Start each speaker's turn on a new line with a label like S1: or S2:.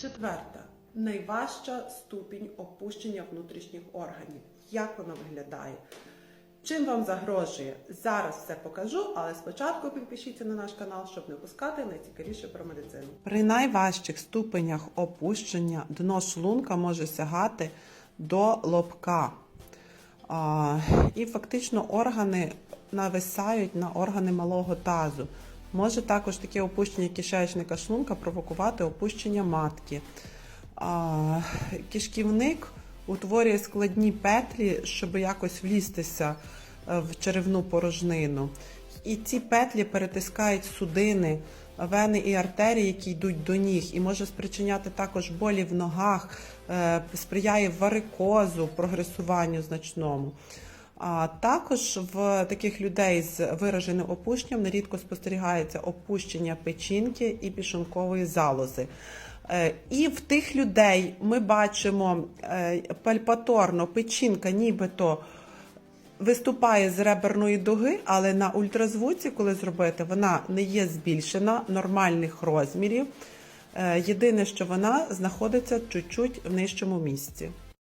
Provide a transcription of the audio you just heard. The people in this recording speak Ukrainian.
S1: Четверта найважча ступінь опущення внутрішніх органів. Як вона виглядає? Чим вам загрожує? Зараз все покажу, але спочатку підпишіться на наш канал, щоб не пускати найцікавіше про медицину. При найважчих ступенях опущення дно шлунка може сягати до лобка. А, і фактично органи нависають на органи малого тазу. Може також таке опущення кишечника шлунка провокувати опущення матки. А, кишківник утворює складні петлі, щоб якось влізтися е, в черевну порожнину. І ці петлі перетискають судини, вени і артерії, які йдуть до ніг, і може спричиняти також болі в ногах, е, сприяє варикозу, прогресуванню значному. А також в таких людей з вираженим опущенням нерідко спостерігається опущення печінки і пішункової залози. Е, І в тих людей ми бачимо е, пальпаторно печінка нібито виступає з реберної дуги, але на ультразвуці, коли зробити, вона не є збільшена нормальних розмірів. Е, Єдине, що вона знаходиться чуть-чуть в нижчому місці.